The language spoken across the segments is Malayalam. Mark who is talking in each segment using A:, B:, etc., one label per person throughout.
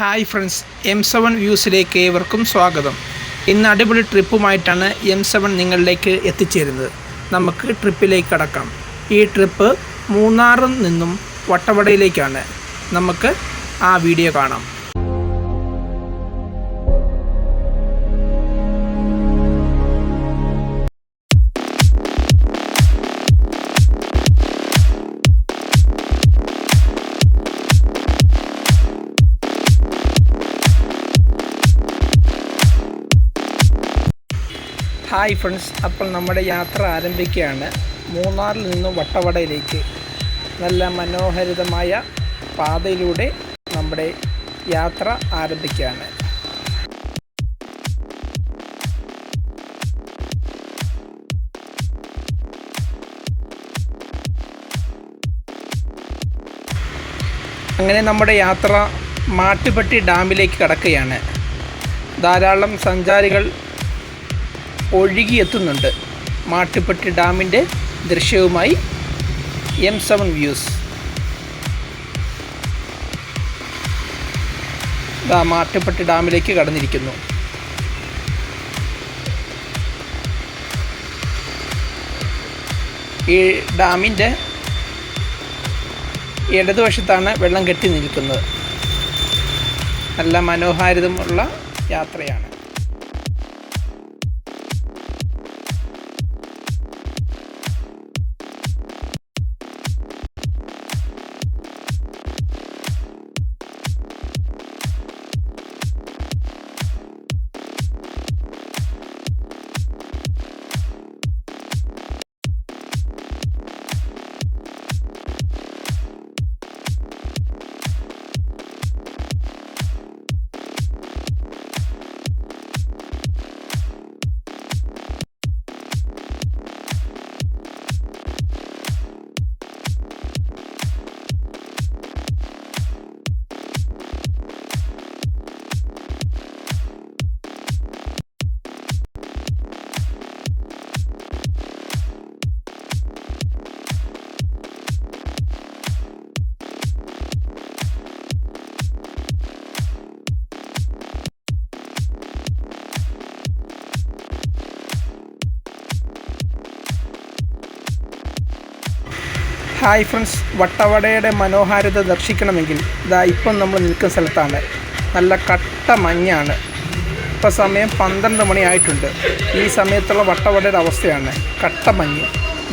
A: ഹായ് ഫ്രണ്ട്സ് എം സെവൻ വ്യൂസിലേക്ക് ഏവർക്കും സ്വാഗതം. ഇന്ന് അടിപൊളി ട്രിപ്പുമായിട്ടാണ് എം സെവൻ നിങ്ങളിലേക്ക് എത്തിച്ചേരുന്നത്. നമുക്ക് ട്രിപ്പിലേക്ക് കടക്കാം. ഈ ട്രിപ്പ് മൂന്നാറിൽ നിന്നും വട്ടവടയിലേക്കാണ്. നമുക്ക് ആ വീഡിയോ കാണാം. ഹായ് ഫ്രണ്ട്സ് അപ്പോൾ നമ്മുടെ യാത്ര ആരംഭിക്കുകയാണ്. മൂന്നാറിൽ നിന്നും വട്ടവടയിലേക്ക്. നല്ല മനോഹരിതമായ പാതയിലൂടെ നമ്മുടെ യാത്ര ആരംഭിക്കുകയാണ്. അങ്ങനെ നമ്മുടെ യാത്ര മാട്ടുപെട്ടി ഡാമിലേക്ക് കടക്കുകയാണ്. ധാരാളം സഞ്ചാരികൾ ഒഴുകിയെത്തുന്നുണ്ട്. മാട്ടുപ്പെട്ടി ഡാമിന്റെ ദൃശ്യവുമായി എം സെവൻ വ്യൂസ്. മാട്ടുപ്പെട്ടി ഡാമിലേക്ക് കടന്നിരിക്കുന്നു. ഈ ഡാമിന്റെ ഇടതുവശത്താണ് വെള്ളം കെട്ടി നിൽക്കുന്നത്. നല്ല മനോഹാരിതമുള്ള യാത്രയാണ്. ഹായ് ഫ്രണ്ട്സ് വട്ടവടയുടെ മനോഹാരിത ദർശിക്കണമെങ്കിൽ ഇതാ ഇപ്പം നമ്മൾ നിൽക്കുന്ന സ്ഥലത്താണ്. നല്ല കട്ട മഞ്ഞാണ്. ഇപ്പോൾ സമയം പന്ത്രണ്ട് മണിയായിട്ടുണ്ട് ഈ സമയത്തുള്ള വട്ടവടയുടെ അവസ്ഥയാണ് കട്ട മഞ്ഞ്.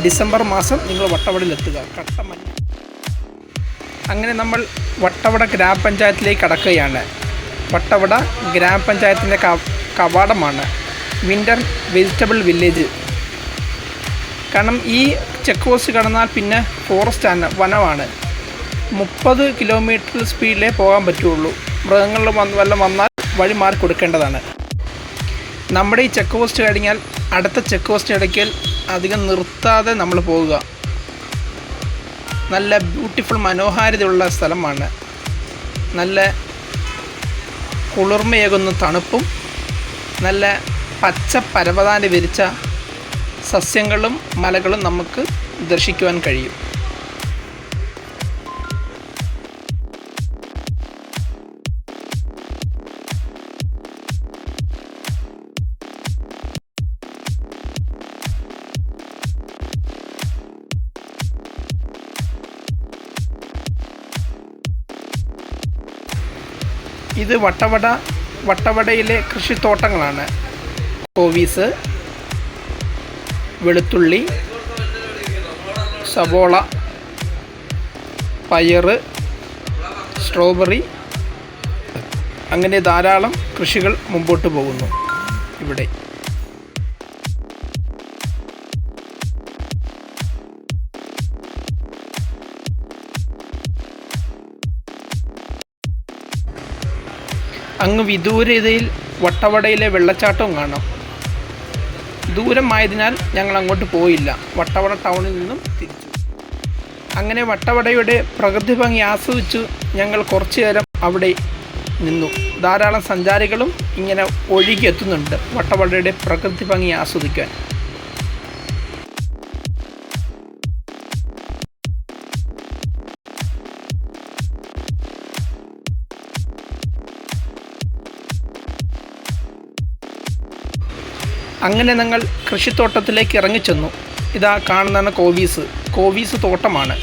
A: ഡിസംബർ മാസം നിങ്ങൾ വട്ടവടയിലെത്തുക. കട്ട മഞ്ഞ്. അങ്ങനെ നമ്മൾ വട്ടവട ഗ്രാമപഞ്ചായത്തിലേക്ക് കടക്കുകയാണ്. വട്ടവട ഗ്രാമപഞ്ചായത്തിന്റെ കവാടമാണ്. Winter vegetable village. കാരണം ഈ ചെക്ക് പോസ്റ്റ് കടന്നാൽ പിന്നെ ഫോറസ്റ്റ് വനമാണ്. മുപ്പത് കിലോമീറ്റർ സ്പീഡിലേ പോകാൻ പറ്റുള്ളൂ. വന്ന് വല്ലതും വന്നാൽ വഴി മാറി കൊടുക്കേണ്ടതാണ്. നമ്മുടെ ഈ ചെക്ക് പോസ്റ്റ് കഴിഞ്ഞാൽ അടുത്ത ചെക്ക് പോസ്റ്റ് ഇടയ്ക്കൽ അധികം നിർത്താതെ നമ്മൾ പോവുക നല്ല ബ്യൂട്ടിഫുൾ മനോഹാരിതയുള്ള സ്ഥലമാണ്. നല്ല കുളിർമയേകുന്ന തണുപ്പും നല്ല പച്ച പരവതാന്റെ വിരിച്ച സസ്യങ്ങളും മലകളും നമുക്ക് ദർശിക്കുവാൻ കഴിയും. ഇത് വട്ടവട വട്ടവടയിലെ കൃഷിത്തോട്ടങ്ങളാണ്. കോവീസ് വെളുത്തുള്ളി സവോള പയർ സ്ട്രോബെറി അങ്ങനെ ധാരാളം കൃഷികൾ മുമ്പോട്ട് പോകുന്നു ഇവിടെ. അങ്ങ് വിദൂരതയിൽ വട്ടവടയിലെ വെള്ളച്ചാട്ടവും കാണാം. ദൂരമായതിനാൽ ഞങ്ങൾ അങ്ങോട്ട് പോയില്ല. വട്ടവട ടൗണിൽ നിന്നും തിരിച്ചു. അങ്ങനെ വട്ടവടയുടെ പ്രകൃതി ഭംഗി ആസ്വദിച്ചു ഞങ്ങൾ കുറച്ചു നേരം അവിടെ നിന്നു. ധാരാളം സഞ്ചാരികളും ഇങ്ങനെ ഒഴുകിയെത്തുന്നുണ്ട് വട്ടവടയുടെ പ്രകൃതി ഭംഗി ആസ്വദിക്കാൻ. അങ്ങനെ ഞങ്ങൾ കൃഷിത്തോട്ടത്തിലേക്ക് ഇറങ്ങിച്ചെന്നു. ഇതാ കാണുന്നതാണ് കോവീസ്. കോവീസ് തോട്ടമാണ്.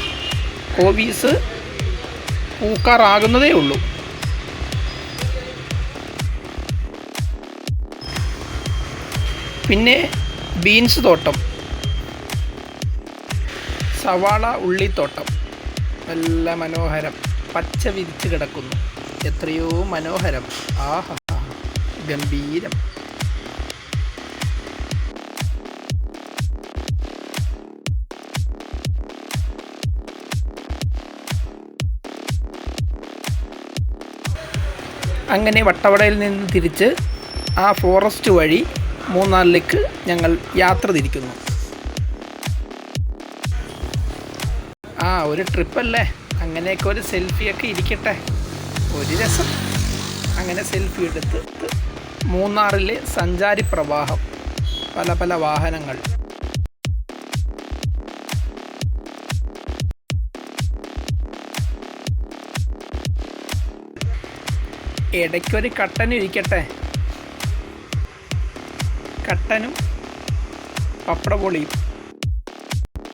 A: കോവീസ് പൂക്കാറാകുന്നതേ ഉള്ളൂ. പിന്നെ ബീൻസ് തോട്ടം. സവാള ഉള്ളിത്തോട്ടം നല്ല മനോഹരം. പച്ച വിരിച്ച് കിടക്കുന്നു. എത്രയോ മനോഹരം. ആഹാ ഗംഭീരം. അങ്ങനെ വട്ടവടയിൽ നിന്ന് തിരിച്ച് ആ ഫോറസ്റ്റ് വഴി മൂന്നാറിലേക്ക് ഞങ്ങൾ യാത്ര തിരിക്കുന്നു. ആ ഒരു ട്രിപ്പല്ലേ? അങ്ങനെയൊക്കെ ഒരു സെൽഫിയൊക്കെ ഇരിക്കട്ടെ. ഒരു രസം. അങ്ങനെ സെൽഫി എടുത്ത് മൂന്നാറിലെ സഞ്ചാരി പ്രവാഹം പല പല വാഹനങ്ങൾ. ഇടയ്ക്കൊരു കട്ടനും ഇരിക്കട്ടെ. കട്ടനും പപ്പടപൊളിയും